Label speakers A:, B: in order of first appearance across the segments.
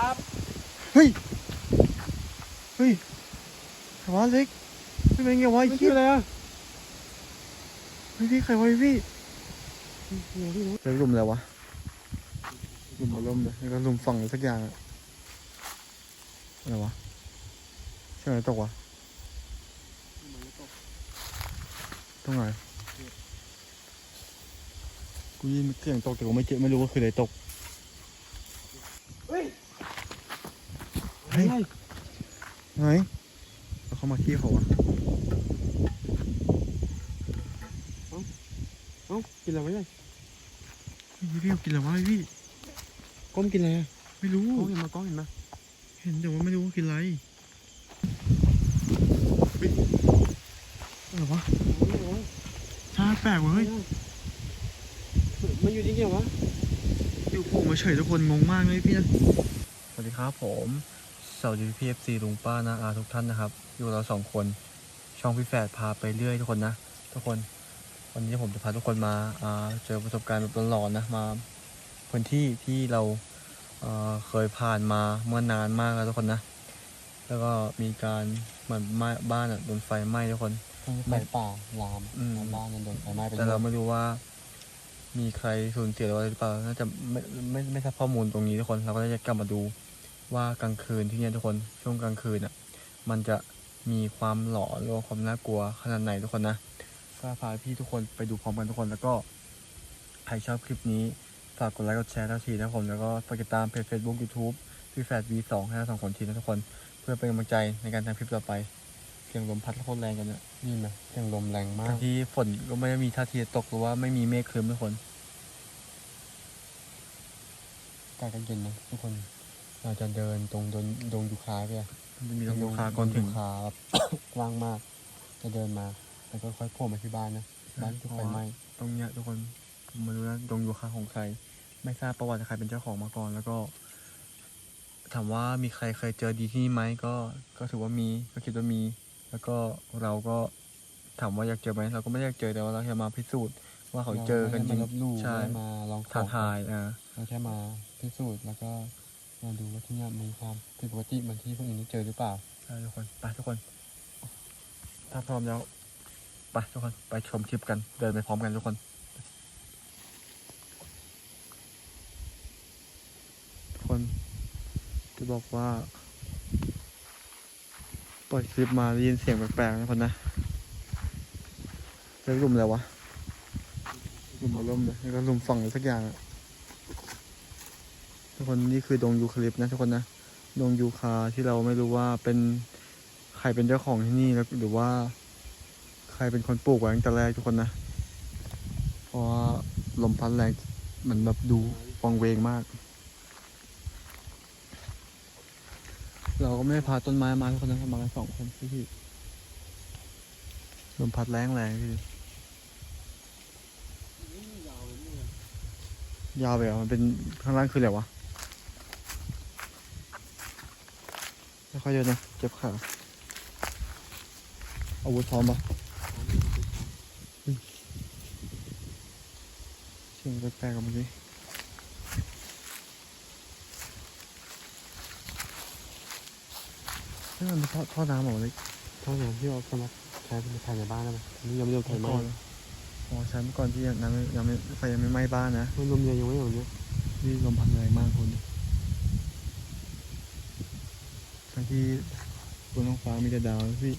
A: ครับ
B: เฮ้ยเฮ้ยใครวะเล็กไม่เป็นไงวะไอ้
A: ไม่
B: เหี้
A: ชื่อยอะไรอะ
B: เฮ้ยพี่ใครวะไอ้พี่
A: เนี่ยพี่รู้
B: แล้วลุมอะไรวะลุมมาลุมเลยแล้วก็ลุมฝั่งอะไรสักอย่างอะอะไรวะใช่ไหมตกวะตรงไหนกูยินเสียงตกแต่กูไม่เจอไม่รู้ว่าคืออะไรตก
A: เฮ้ย
B: เฮ้ยไงแล้วเขามาขี้เขาวะ
A: เอ้ากินอะไรไว้เลย
B: เฮ้ยพี่กินอะไรวะไอ้พี่
A: ก้มกินอะไรอะ
B: ไม่รู้
A: ก้มเห็นมากล้องเห็นมา
B: เห็นแต่ว่าไม่รู้ว่ากินอะไรเฮ้ยอะไรวะชาแปลกเว้ย
A: มันอยู่ที่เกี่ยววะ
B: อยู่โผล่มาเฉยทุกคนงงมากเลยพี่นะสวัสดีครับผม สวัสดีพี่เอฟซีลุงป้านะอาทุกท่านนะครับ อยู่กับเราสองคนช่องพี่แฝดพาไปเรื่อยทุกคนนะ ทุกคน วันนี้ผมจะพาทุกคนมาอ่าเจอประสบการณ์แบบหลอนๆนะมาพื้นที่ที่เราเอ่อเคยผ่านมาเมื่อนานมากแล้วทุกคนนะ แล้วก็มีการเหมือนไหม้บ้านอะโดนไฟไหม้ทุกคน
A: ไฟป่าลาม
B: อืม
A: บ้านยังโดนไฟไหม้ไป
B: แต่เราไม่รู้ว่า มีใครสูญเสียอะไรหรือเปล่าน่าจะไม่ไม่ไม่ทราบข้อมูลตรงนี้ทุกคนเราก็จะกลับมาดู ว่ากลางคืนที่เนี่ยทุกคนช่วงกลางคืนอะมันจะมีความหลอนหรือว่าความน่ากลัวขนาดไหนทุกคนนะก็พาพี่ทุกคนไปดูพร้อมกันทุกคนแล้วก็ใครชอบคลิปนี้ฝากกดไลค์กดแชร์ทัทีนะครับผมแล้วก็ฝากติดตามเพจ Facebook YouTube พี่แฟด V2 ให้เราสองคนทีนะทุกคน เพื่อเป็นกำลังใจในการทำคลิปต่อไปเสียงลมพัดโคตรแรงกันเนี่ย
A: นี่นะเสียงลมแรงมา
B: ทั้
A: ก
B: งที่ฝนก็ไม่ได้มีท่าทีจะตกหรือว่าไม่มีเมฆครึ้มทุกคน
A: แต่ก็เย็นนะทุกคน เราจะเดินตรงดงดงยูคาไปอะ
B: มันจะมีตรงลูกค้าก่อนถึง
A: ดยูคาแบบ กว้างมาก จะเดินมาแล้วก็ค่อยโผล่มาที่บ้านนะบ้านถูกไฟไหม้
B: ตรงเนี้ยทุกคนผมไม่รู้นะตรงยูคาของใคร ไม่ทราบประวัติใครเป็นเจ้าของมาก่อน แล้วก็ถามว่ามีใครเคยเจอดีที่นี่ไหมก็ ก็ถือว่ามีก็คิดว่ามี แล้วก็เราก็ถามว่าอยากเจอไหมเราก็ไม่ได้อยากเจอแต่ว่าเราแค่มาพิสูจน์ว่าเขาเจอกันจริง
A: เราไม่ได้มาลบหลู่
B: ใช่
A: ไม่ได้มาลองข
B: ท้า
A: อง
B: ทายอ่า
A: เราแค่มาพิสูจน์แล้วก็ มาดูว่าที่เนี่ยมีความผิดปกติเหมือนที่พวกอื่นได้เจอหรือเปล่า
B: ใช่ทุกคนไปทุกคน ถ้าพร้อมแล้วไปทุกคนไปชมคลิปกันเดินไปพร้อมกันทุกคนทุกคนจะบอกว่าปล่อยคลิปมาได้ยินเสียงแปลกๆนะทุกคนนะแล้วลุมอะไรวะลุมมาล่มเลยแล้วก็ลุมฝั่งอะไรสักอย่างอะ ทุกคนนี่คือดงยูคาลิปนะทุกคนนะดงยูคาที่เราไม่รู้ว่าเป็นใครเป็นเจ้าของที่นี่แล้วหรือว่า ใครเป็นคนปลูกไว้ตั้งแต่แรกทุกคนนะเพราะว่าลมพัดแรงมือนแบบดูวังเวงมาก เราก็ไม่พาต้นไม้มาทุกคนนะมากันสองคนพี่ลมพัดแรงแรงพี่ยาวไปเหรอมันเป็นข้างล่างคืออะไรวะไม่ ค่อยเยอะนะเจ็บขาอาวุธพร้อมปะเสียงแปลกๆกับเมื่อกี้นี่มันเป็นท่อท่อน้ำเหรอเล็ก
A: เท่านั้นที่เราสามารถใช้เป็นภายในบ้านได้ไหมนี่ยังไม่โดนไฟไหม้
B: ก่อนอ๋อใช้เมื่อก่อนที่ยังน้ำไม่ยังไม่ไฟยังไม่ไหม้บ้านนะ
A: มันลมเย็นยังไม่อย่างเนี้ย
B: นี่ลมพัดแรงมากคุณทั้ง ที่บนท้องฟ้ามีแต่ดาวนะพี่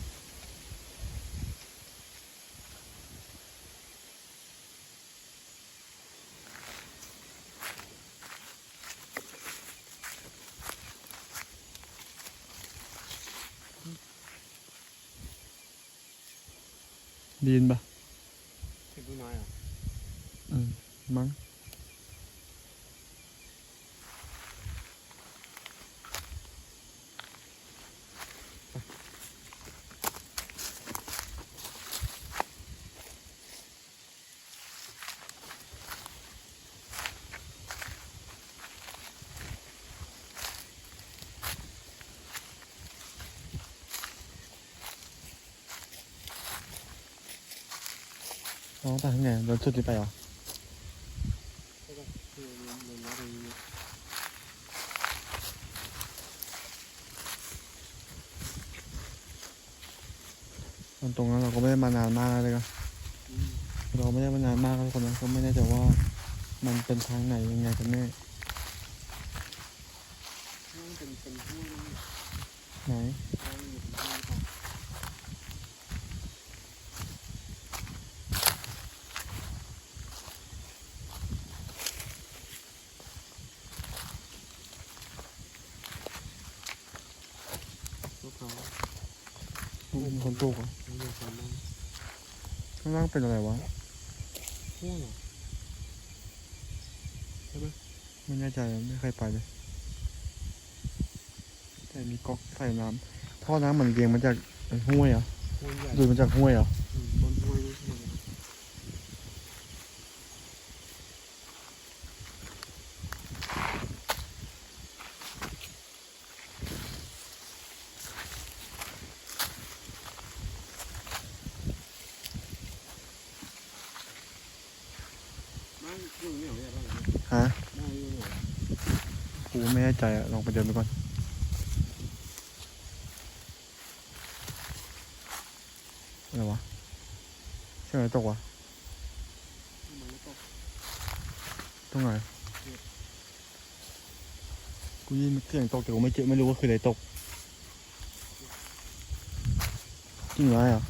B: ไดีนปะ
A: ถึงดูน้อยอะ
B: อืมมั้ง จาก่ไหนโดนชุดนี้ไปเหรอ
A: ตรงนั้
B: นเราก็ไม่ได้มานานมากเลยก็เราไม่ได้มานานมากทุกคนนะก็ไม่แน่ใจว่ามันเป็นทางไหนยังไงกันแน่
A: เป็นอะไร
B: วะ
A: ห้วยเหรอ
B: ไม่แน่ใจไม่เคยไปเลย แต่มีก๊อกใส่น้ำท่อน้ำเหมือนเรียงมาจากห้วยเหรอะ
A: ห้วยใหญ่
B: ดูดมาจากห้วยเหรอะ
A: อืมต้นห้วยนี่ใช่ไหม บ้านอยู่เนี่ยเหรอเนี่ยบ้านอยู่เนี่ย
B: ฮะ
A: บ้านอยู่เนี่ยเหรอ
B: กูไม่แน่ ใจอะเดินไปก่อนอะไรวะเชื่ออะไรตกวะ
A: ตก
B: ตรงไหนกูยินเสียงตกแต่กูไม่เจอไม่รู้ว่าคืออะไรตกจริงเหรออะ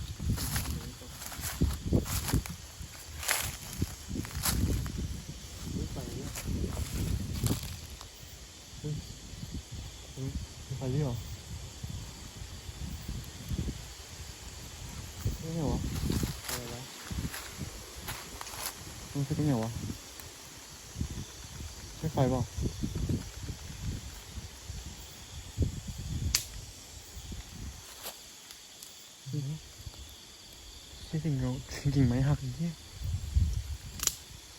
A: ไม่ไปเนี่ย
B: ใครที่เหรอไม่ใช่เหรอ
A: อะไรวะ
B: มันคือตรงไหนวะใช่ไฟเปล่าใช่สิ่งเรากิ่งไม้หักอย่างเงี้ย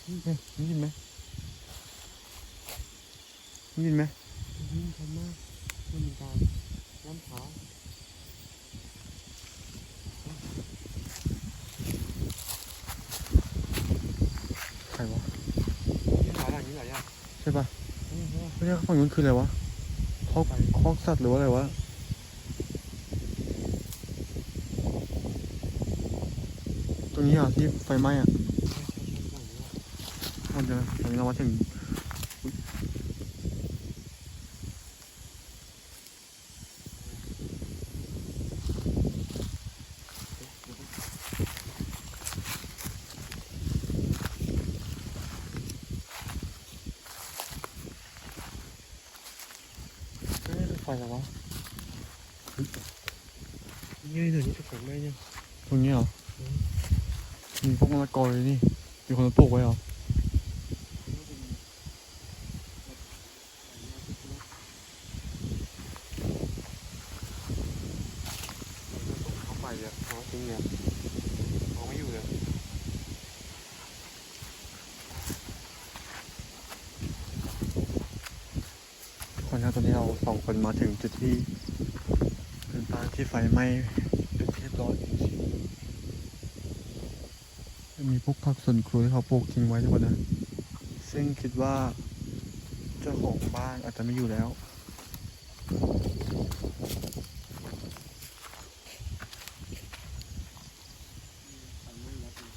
B: นี่ไงได้ยินไหมได้ ยินไหม
A: ยิ่งชันมากมันมีการย่ำเท้า
B: ใครวะ
A: นี่หลายอย่างนี้หลายอย่าง
B: ใช่ปะ
A: อืมใช่ปะ
B: ไม่ใช่ฝั่งนู้นคืออะไรวะคอกคอกสัตว์หรือว่าอะไรวะตรงนี้อะที่ไฟไหม้อะ
A: ใช่ใช่ใช่ฝั่งนี้ว่ะ
B: มันจะตอนนี้เรามาถึง เฮ้ยไฟอะไรวะ
A: นี่เดี๋ยวนี้จะฝังไหมเนี่ย
B: ตรงนี้เหรอมีพวกมะละกอเลยนี่มีคนมาปลูกไว้เหรอ
A: เข้าไปเลยเขาจริงเนี่ยเขาไม่อยู่เลย
B: คนครับตอนนี้เราสองค นมาถึงจุดที่เป็นบ้านที่ไฟไหม้เป็นเรียบร้อยมีพวกผักสวนครัวที่เขาปลูกทิ้งไว้ทุกคนนะ ซึ่งคิดว่าเจ้าของบ้านอาจจะไม่อยู่แล้ว
A: ฝังไม่รับเลย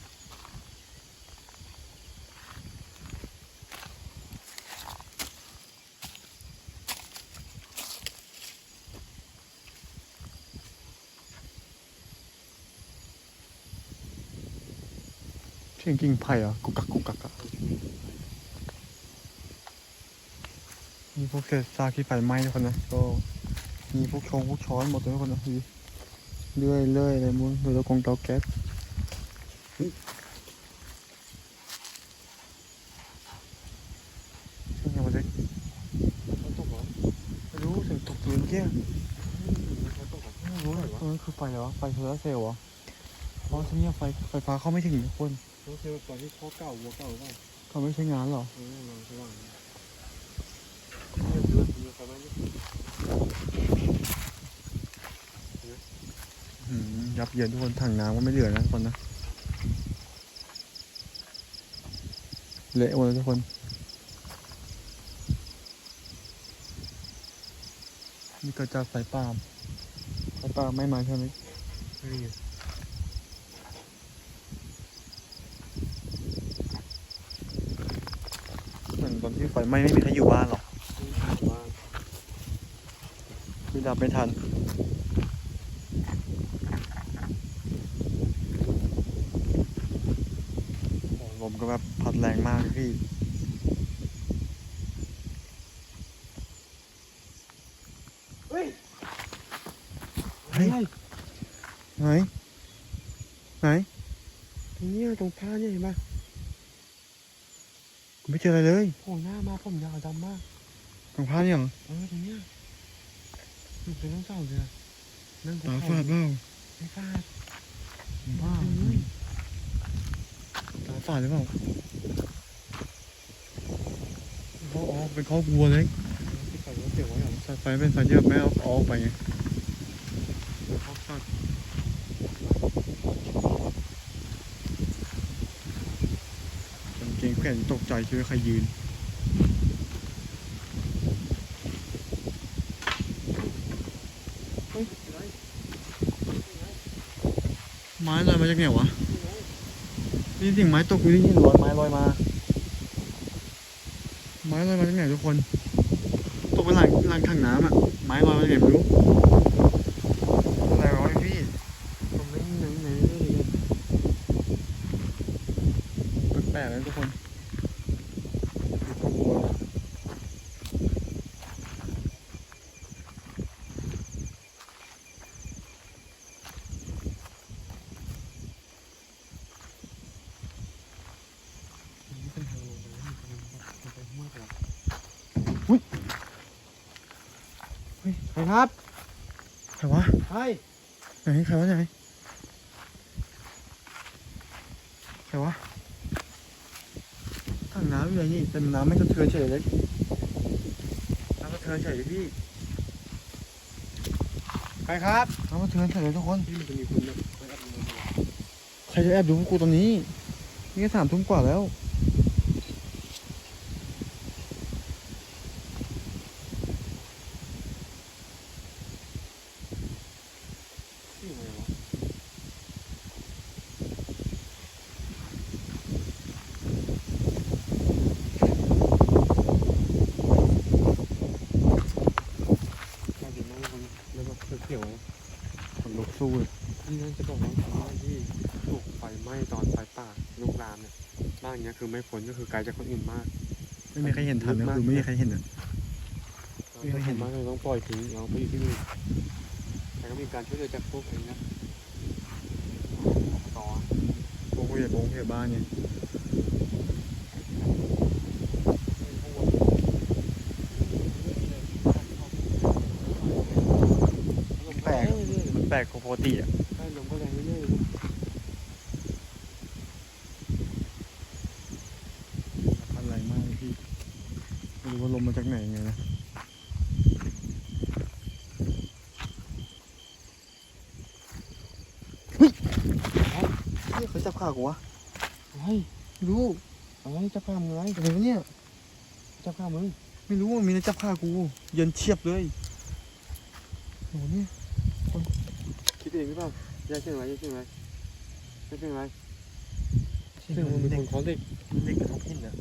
B: เสียงกิ่งไผ่อะกุกกักกุกกักอะมีพวกเศษซากที่ไฟไหม้ทุกคนนะก็มีพวกชงพวกช้อนหมดเลยทุกคนนะดูดิเลื่อยเลื่อยอะไรมุ้งโดยตากงเตาแก๊สเสียงอะไรวะเด็ก
A: เขาตกเหรอ
B: ไม่รู้เสียงตกตัวเมื่อกี้
A: เขาตกเหรอ
B: ไม่รู้เลยตรงนั้นคือไฟเหรอไฟโซลาร์เซลล์เหรอเพราะที่นี่ไฟไฟฟ้าเข้าไม่ถึงทุกคน
A: เขาเคยตอนที่พ่อเก่าวัวเก่าหรือเปล่า
B: เขาไม่ใช้งานเหรอ
A: เออลองสว่างเนี่ยเดือดเดือดไฟไหม้เนี่ย
B: อืมยับเยินทุกคนถังน้ำก็ไม่เหลือนะทุกคนนะเละหมดเลยทุกคนนี่เกิดจากไฟป่าไฟป่าไม่มาใช่ไหม
A: นี่ ไง
B: ที่ไฟไหม้ไม่มีใครอยู่บ้านหรอก
A: ว่า
B: คือดับไม่ทันโอ้ลมก็แบบพัดแรงมากเลยพี่
A: เฮ้ย
B: เฮ้ยไหนไหน
A: ตรงเนี้ยตรงผ้าเนี่ยเห็นปะ
B: กูไม่เจออะไรเลย
A: โผล่หน้ามาผมยาวดำมาก
B: ตรงผ้าเนี่ยเหรอ
A: เออตรงเนี้ยอยู่เป็นต้องเศร้าเลยอะนั่ง
B: ตาฝาดเปล่า
A: ไม่ฟาด
B: บ้าตา ฝาดหรือเปล่าเขาออกเป็นข้อกลัวเลย
A: ที่ใส่รถเสียไว้เหรอ
B: สายไฟเป็นสายเยอะไม่เอาเอาออกไปไงข้อสัตว์กางเกงแขวนตกใจช่วยใครยืน
A: เฮ้ยอะไร
B: ไม้ลอยมาจากไหนวะ นี่เสิ่งไม้ตกอยู่ที่นี่ลอยไม้ลอยมา ไม้ลอยมาจากไหนทุกคน ตกไปหลังหลังถังน้ำอะ ไม้ลอยมาจากไหนไม่รู้อะไรวะพี่
A: ผมไม่ไหนไหนเลยเลย
B: แปลกๆนะทุกคนมีครอบครัว
A: นี่เป็นทางลงไปแล้วมันเป็นห้วยไปแล้ว
B: เฮ้ย
A: ใครครับ
B: ใครวะ
A: ใคร
B: ไหนใครวะไหนใครวะถังน้ำอยู่ไหนนี่แต่น้ำไม่กระเทือนเฉยเลยน้ำกระเทือนเฉยเลยพี่
A: ใครครับ
B: น้ำกระเทือนเฉยเลยทุกคน
A: ที่มันจะมีคนแบบไปอัดเงินอยู่
B: ใครจะแอบดูพวกกูตรงนี้ นี่ก็สามทุ่มกว่าแล้ว
A: ที่ไหนวะกลายเป็นว่าคนแล้วแบบเขียวๆ
B: คนลุกสู้เลย
A: นี่นั่นจะบอกว่าบ้านที่ถูกไฟไหม้ตอนไฟป่าลุกลามเนี่ยบ้านเนี้ยคือไม่พ้นก็คือไก ลจากคนอื่นมาก
B: ไม่มีใครเห็นทันนะคือไม่มีใครเห็นอะไม่เคยเห็น
A: มากเลยต้องปล่อยทิ้งเราไปอยู่ที่อื่นแต่ก็มีการช่วยเหลือจากพวกเองนะต่อ
B: พวกผู้ใหญ่พวกผู้ใหญ่บ้านเนี่ยแปลกมันแปลกกว่าปกติอะ
A: ใช่ลมก็แรงเรื่อย
B: อะไรมากพี่ไม่รู้ว่าลมมาจากไหนไงนะเฮ้ยเฮ้ยเขาจับขากูวะ
A: ๆเฮ้ย
B: ไม่รู้
A: อะไรจะพามึงอะไร
B: อะไรวะเนี่ย
A: จะพามึง
B: ไม่รู้ว่ามีอะไรจับขากู เย็นเฉียบเลยโหเนี่ย
A: คิดเองหรือเปล่าแยกเสียงอะไรแยกเสียงอะไรแยกเสียงอะไร
B: เสี
A: เสียงมันมี
B: เด็
A: ค
B: ก
A: นเคาะเด็ก
B: เด็กกระทบหินอะ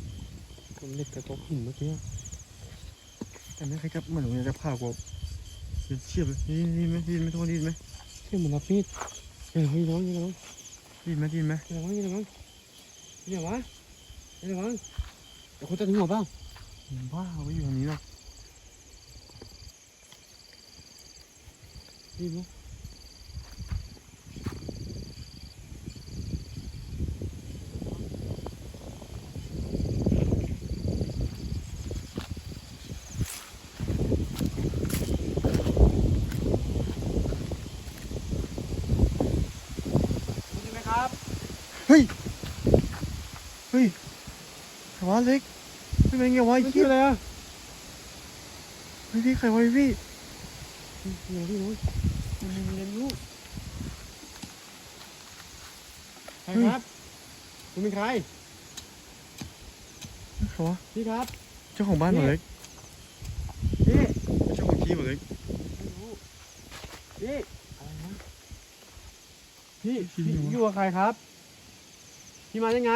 A: คนเด็กกระทบหินเมื่อกี้
B: แต่ไม่ใครจับเหมือนมันจับขากูเย็นเฉียบเลยนี่นี่ไหมนี่ไหมทุกคนนี่ไหม
A: เสียงเหมือนรับมีดเฮ้ยเฮ้ยน้องยังไงน้อง
B: นี่ไหมนี่ไหม
A: ยังไงยังไงน้องยังไงวะ ยังไงวะเดี๋ยวคนจะถึงหัวเปล่า
B: บ้าไว้อยู่ตรงนี้หรอก
A: รีบมั้ง ใช่ไหมครับ
B: เฮ้ย เฮ้ยใครวะเล็กไม่เป็นไงวะไอ้
A: ไม่
B: เหี้
A: ชื่อยอะไรอะ
B: เฮ้ยพี่ใครวะไอ้พี่
A: เดี๋ยวพี่รู้มันมีเรียนรู้ใครครับคุณเป็นใคร
B: ใครวะ
A: พี่ครับ
B: เจ้าของบ้านเหรอเล็ก
A: พี่
B: เจ้าของที่เหรอเล็ก
A: ไม่รู้พี่อะไรนะพี่
B: พี่
A: พี่
B: อยู่วะ
A: อยู่กับใครครับ พี่มายังไง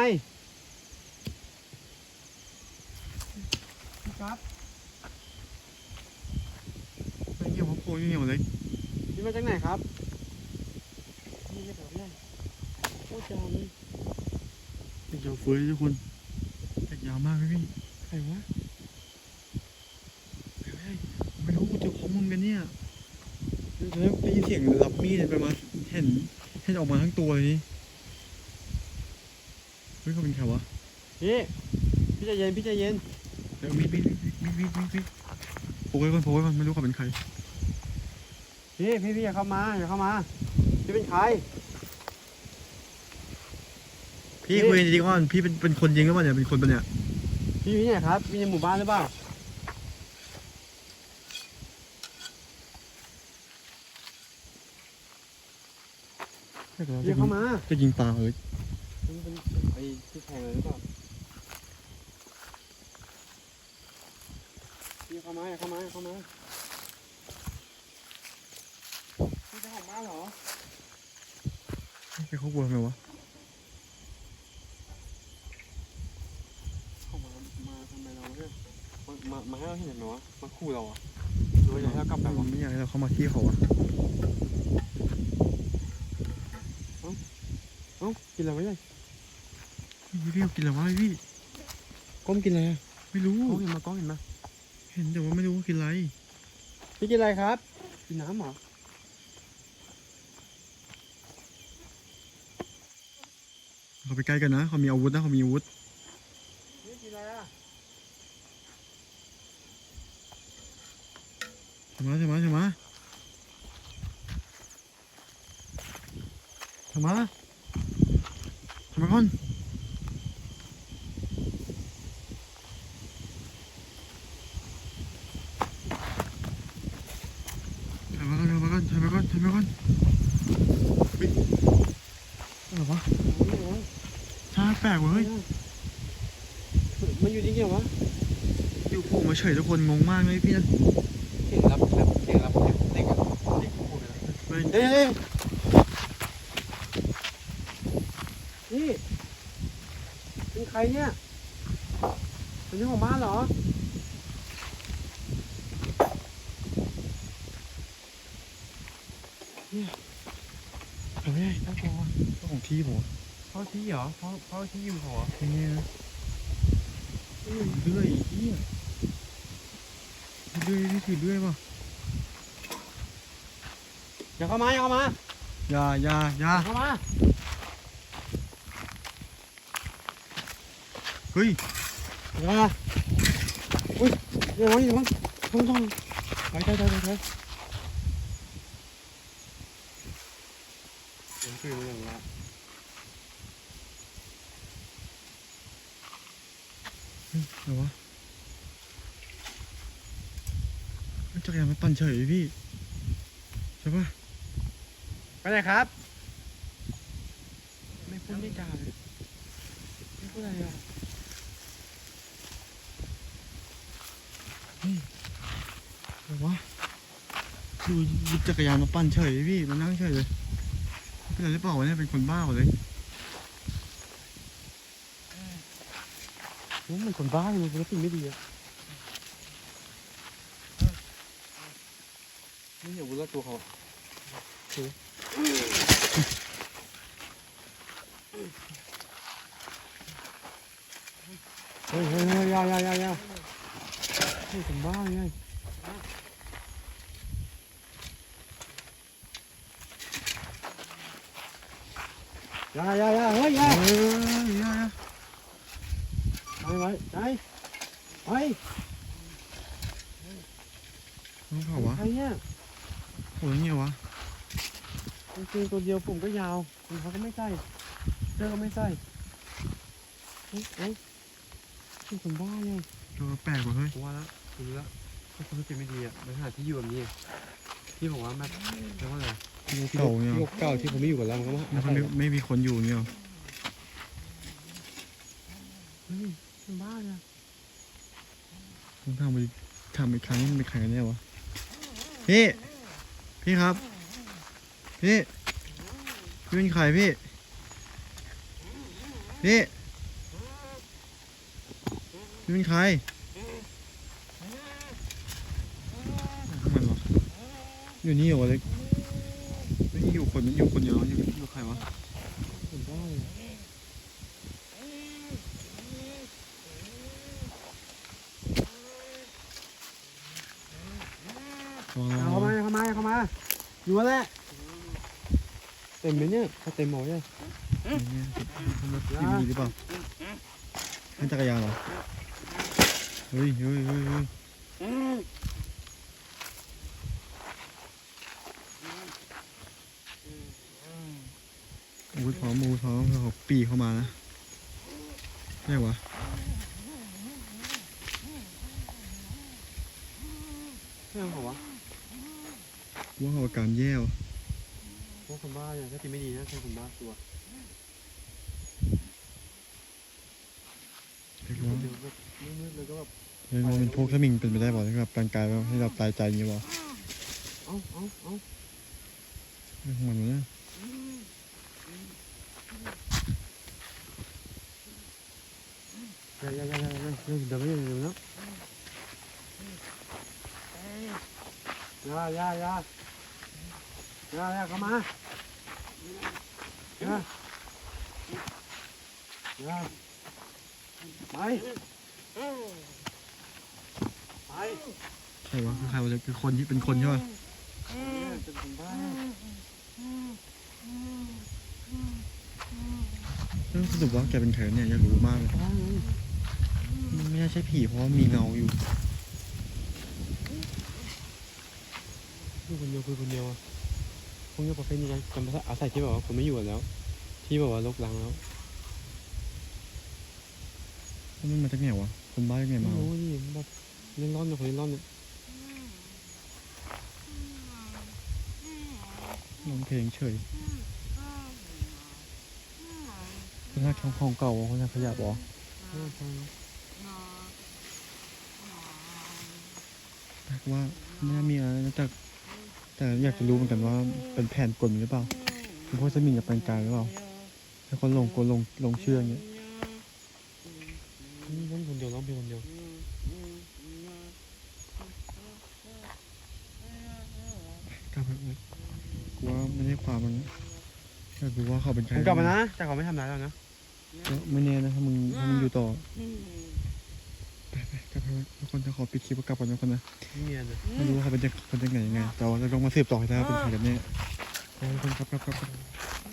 B: ครับไม่เงี่ยบพ่อปูไม่เงี่ยวเลย
A: นี่มาจากไหนครับนี่มาจากไหนโคตรยาวเลย
B: เด็กยาวเฟ้ยทุกคนเด็ยาวมากพี่พี่
A: ใครวะ
B: ไม่รู้จะข้อมึงกันเนี่ยแล้วได้ยินเสียงรับมีดไปมาเห็นเห็นออกมาทั้งตัวเลยนี่เฮ้ยเขาเป็นใครวะ
A: พี่พี่ใจเย็นพี่ใจเย็น
B: เดี๋ยวมีดมีดมีดมีดมีดมีดโผล่ไว้ก่อนโผล่ไว้ก่อนไม่รู้เขาเป็นใคร
A: พี่พี่พี่อย่าเข้ามาอย่าเข้ามาพี่เป็นใคร
B: พี่คุยกันดีๆก่อนพี่เป็นเป็นคนยิงหรือเปล่าเนี่ยเป็นคนปะเนี่ย
A: พี่พี่เนี่ยครับพี่ในหมู่บ้านหรือเปล่าอย่าเข้ามา
B: จะยิงปลาเอ้ย
A: มันเป็นไอ้ที่แทงเลยหรือเปล่าพี่อย่า เข้ามาอย่าเข้ามาอย่าเข้ามาพี่เจ้าของบ้านเหรอ
B: ไปเขากลัวทำไมวะ
A: เข้ามามาทำไมเราเนี่ยมามามาให้เราเห็นไหมวะมาขู่เราอะหรือว่าอยากให้เรากลับแบบวะ
B: ไม่อยากให้เราเข้ามาที่เขาอะ
A: เอ้ากินอะไรไว้เลย
B: พี่พี่เอากินอะไรวะพี่
A: ก้มกินอะไรอะ
B: ไม่รู้
A: ก้มเห็นมากล้องเห็นมา
B: เห็นแต่ว่าไม่รู้ว่ากินอะไร
A: พี่กินอะไรครับ กินน้ำเหรอ
B: เขาไปใกล้กันนะเขามีอาวุธนะเขามีอาวุธ
A: นี่กินอะไรอะ
B: ใช่ไหมใช่ไหมใช่ไหมใช่ไหมใช่ไหมก่อนใช่ไหมก่อนใช่ไหมก่อนใช่ไหมก่อนใช่ไหมก่อนเฮ้ย อะไรวะชาแปลกเว้ย
A: มันอยู่จริงเหรอวะ
B: อยู่โผล่มาเฉยทุกคนงงมากเลยพี่นะ
A: เสียงรับแบบเสียงรับแบบเด็กอะเด็กพูดเลย
B: เฮ้ย
A: เฮ้ยเฮ้ยนี่เป็นใครเนี่ยเป็นเจ้าของบ้านเหรอ
B: เฮ้ยน่ากลัวเจ้าของ ที่ผม
A: เข้าที่เหรอเข้าเข้าที่อยู่เหรอ
B: เนี่ยนะเฮ้ยเลื่อยเหี้ยเลื่อยนี่ถือเลื่อยป่ะ
A: อย่าเข้ามาอย่าเข้ามา
B: อย่าอย่าอย่า
A: อย่าเข้ามา
B: เฮ้ย
A: อย่าอุ้ยอย่ามาอย่ามาต้องต้องไปไปไปไปไปมันคือเรื่องละ
B: อะไรวะมันจักรยานมันปั่นเฉยพี่ ใช่ป่ะ
A: ไปไหนครับ ไม่พูดไม่จาเลยไม่พูดอะไรอะ
B: อะไรวะดูหยิบจักรยานมาปั่นเฉยพี่ มันนั่งเฉยเลย เป็นอะไรหรือเปล่าวะเนี่ยเป็นคนบ้าเลย
A: โอ้ มันคนบ้าเลยมันสิ่งไม่ดีอะไม่เห็นวุ้นละตัวเขาเฮ้ยเฮ้ยเฮ้ยอยาอยาอยาอยาเฮ้ยคนบ้าเลยไงอยาอยาอยาเฮ้ยอยา
B: เฮ้ยอย่า
A: ไปไปไปไป
B: น้องเผาวะ
A: ใครเนี่ย
B: โหเนี่ยวะ
A: กางเกงตัวเดียวผมก็ยาวรองเท้าก็ไม่ใส่เสื้อก็ไม่ใส่เฮ้ยเฮ้ยเป็นคนบ้าเลย
B: ตัวแปลกว่ะเฮ้ย
A: ผมว่าแล้วผมรู้แล้วถ้าคนรู้สึกไม่ดีอะมันหาที่อยู่แบบนี้ที่ผมว่ามันเรียกว่าอะไร
B: เก่าเนี่ย
A: ที่เก่าที่ผมไม่อยู่กับเรามันก็มา
B: แล้วไม่ไม่มีคนอยู่เนี่ยหรอ
A: เฮ้ยเป็นบ้าเลย
B: ต้องทำไปทำอีกครั้งนี่มันเป็นใครกันแน่วะ พี่ พี่ครับ พี่ พี่เป็นใครพี่ พี่ พี่เป็นใครมันวะอยู่นี่เหรอวะเล็กไม่ได้อยู่คนอยู่คนเดียวอยู่อยู่ใครวะ
A: เห็นได้เลย
B: อ๋อ
A: เอาเข้ามาเข้ามาเข้ามา อยู่นั่นแหละเต็มไหมเนี่ยถ้าเต็มหมดเลย
B: เนี่ยรถที่มีหรือเปล่านั่นจักรยานเหรอ เฮ้ยเฮ้ยเฮ้ยเฮ้ยอาวุธพร้อมอาวุธพร้อมเขาปีเข้ามานะใช่วะ
A: เรื่องของวะ
B: ว่าเขาอาการแย่วะ
A: พวกคนบ้าเนี่ยถ้ากินไม่ดีนะใช่คนบ้าตัว
B: เรียกว่า
A: เดี๋ยวแบบมืดๆเลยก็แบบ
B: เรียกว่าเป็นพวกสมิงเป็นไปได้บ่ที่แบบการกายแบบให้เราตายใจอย่างนี้บ่
A: เอ้าเอ้าเอ้า
B: เรื่องของมันนะ
A: อย่าอย่าอย่าอย่าอย่าเดี๋ยวไม่เดี๋ยวนะอย่าอย่าอย่า อย่าอย่าเข้ามาอย่าอย่าไปไป
B: ใช่วะคือใครวะเนี่ยคือคนที่เป็นคนใช่ป่ะ
A: เป็นคนบ้า
B: เรื่องสรุปว่าแกเป็นใครเนี่ยอยากรู้มากเลย
A: บ้าไง
B: มันไม่น่าใช่ผีเพราะว่ามีเงาอยู่
A: อยู่คนเดียวคุยคนเดียวอะพ วกนี้ประเภทนี้นะจำอาศัยที่แบบว่าคนไม่อยู่แล้ว ที่แบบว่าลกลังแล้ว
B: มันมาจากไหนวะคนบ้าจากไหน
A: ไม่
B: มาวะ
A: รู้นี่แบบเล่นร่อนเนี่ยคนเล่นร่อนเนี่ย
B: ร้องเพลงเฉยคนน่าช่องของเก่าวะคนน่าขยับวะ
A: น่าใช่นะ
B: แต่ว่าไม่น่ามีอะไรนะแต่ แต่อยากจะรู้เหมือนกันว่าเป็นแผนกลหรือเปล่าเป็นพวกสมิงกับแปลงกายหรือเปล่าแล้วคนลงกลลงลงเชื่ออย่างเงี้ย
A: นี่เล่นคนเดียวร้องเพลงคนเดียว
B: กลับไปเลยกูว่าไม่ได้ความมันอยากรู้ว่าเขาเป็นใคร
A: ผมกลับมานะ แต่เขาไม่ทำร้ายเรานะ
B: ก็ไม่แน่นะถ้ามึงถ้ามึงอยู่ต่อไปไปกลับไป ทุกคนจะขอปิดคลิปแล้วกลับก่อนนะทุกคนนะ
A: ไม่มีอะไร
B: ไม่รู้ว่าเขาเป็นจะคนยังไงยังไงแต่ว่าจะลองมาสืบต่อให้ได้ว่าเป็นใครกันแน่ขอบคุณครับครับครับครับ